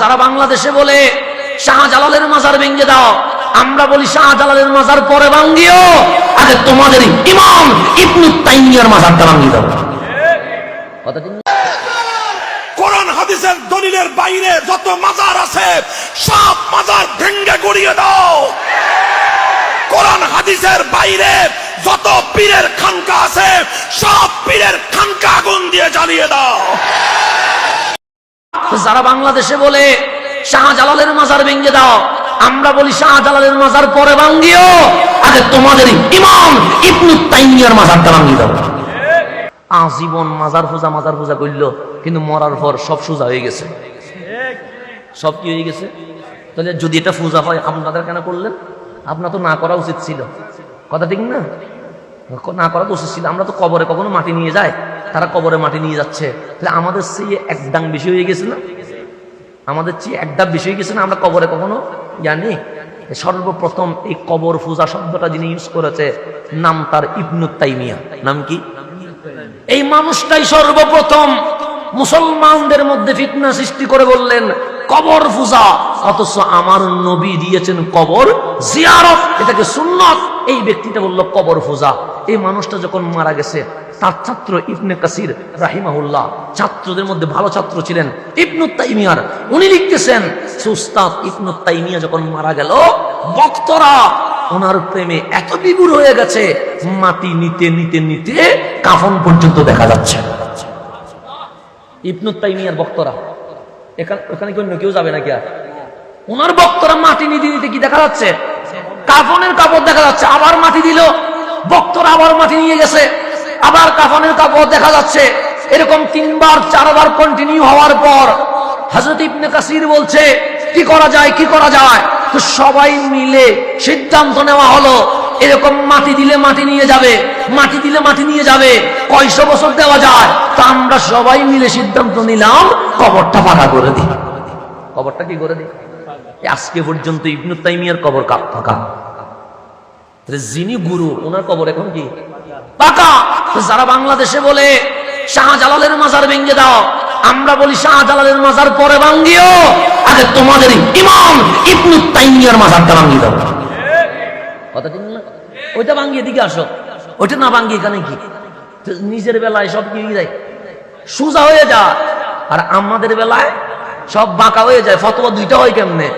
যারা বাংলাদেশে বলে, শাহজালালের মাজার ভেঙে দাও, আমরা বলি শাহজালালের মাজার পরে ভাঙ্গিও আগে তোমাদের ইমাম ইবনু তাইমিয়ার মাজারটা ভাঙ্গিয়ে দাও। যত পীরের খানকা আছে, সব পীরের খানকা দিয়ে জ্বালিয়ে দাও। যারা বাংলাদেশে বলে, শাহজালালের মাজার ভেঙে দাও, আমরা বলি শাহজালালের মাজার পরে ভাঙ্গিও আগে তোমাদের ইমাম ইবনু তাইমিয়ার মাজারটা ভাঙ্গিয়ে দাও। আজীবন মাজার পূজা মাজার পূজা করল, কিন্তু মরার পর সব সোজা হয়ে গেছে। সব কি হয়ে গেছে? তাহলে যদি এটা পূজা হয় আপনাদের কেন করলেন? আপনার তো না করা উচিত ছিল। কথা ঠিক না? না করা তো উচিত ছিল। আমরা তো কবরে কখনো মাটি নিয়ে যাই। তারা কবরে মাটি নিয়ে যাচ্ছে। তাহলে আমাদের সেই এক ডাং বেশি হয়ে গেছে না? আমাদের চেয়ে এক ডাব বেশি হয়ে গেছে না? আমরা কবরে কখনো জানি? সর্বপ্রথম এই কবর পূজা শব্দটা যিনি ইউজ করেছে, নাম তার ইবনু তাইমিয়া। নাম কি? এই মানুষটাই সর্বপ্রথম মুসলমানদের মধ্যে ফিতনা সৃষ্টি করে বললেন, কবর পূজা, অথচ আমার নবী দিয়েছেন কবর জিয়ারত। এটাকে সুন্নত। এই ব্যক্তিটা বলল, কবর পূজা। এই মানুষটা যখন মারা গেছে তার ছাত্র ইবনে কাসির রাহিমাহুল্লাহ। ছাত্রদের মধ্যে ভালো ছাত্র ছিলেন ইবনু তাইমিয়ার উনি লিখতেছেন, সুস্তাদ ইবনু তাইমিয়া যখন মারা গেল বক্তরা ওনার প্রেমে এত বিগুর হয়ে গেছে, মাটি নিতে নিতে নিতে কাফন পর্যন্ত দেখা যাচ্ছে। ইবনু তাইমিয়ার বক্তরা এখানে ওখানে কি অন্য কেউ যাবে নাকি আর? ওনার বক্তরা মাটি নিতে নিতে কি দেখা যাচ্ছে? কাফনের কাপড় দেখা যাচ্ছে আবার মাটি দিল বক্তরা আবার মাটি নিয়ে গেছে আবার কাফনের কাপড় দেখা যাচ্ছে। এরকম তিনবার, চারবার কন্টিনিউ হওয়ার পর হজরত ইবনে কাসির বলছে, কি করা যায়, কি করা যায়? তো সবাই মিলে সিদ্ধান্ত নেওয়া হলো, এরকম মাটি দিলে মাটি নিয়ে যাবে, মাটি দিলে মাটি নিয়ে যাবে, কয়শো বছর দেওয়া যায়। তা আমরা সবাই মিলে সিদ্ধান্ত নিলাম, কবরটা ফাঁকা করে দিই। কবরটা কি করে দিই? আজকে পর্যন্ত ইবনু তাইমিয়ার কবর কাপ ফাঁকা? যিনি গুরু, ওনার কবর এখন কি? পাকা যারা বাংলাদেশে বলে, শাহজালালের মাজার ভেঙে দাও, আমরা বলি শাহজালালের মাজার পরে ভাঙ্গিও। আগে তোমাদের ইমাম ইবনু তাইমিয়ার মাজারটা ভাঙ্গিয়ে দাও। কথা ঠিক না? ওইটা ভাঙ্গিয়ে দিকে আসো। ওইটা না ভাঙ্গিয়ে এখানে কি? নিজের বেলায় সব কি যায়? সোজা হয়ে যায় আর আমাদের বেলায় সব বাঁকা হয়ে যায়। ফতোয়া দুইটা হয় কেমনে?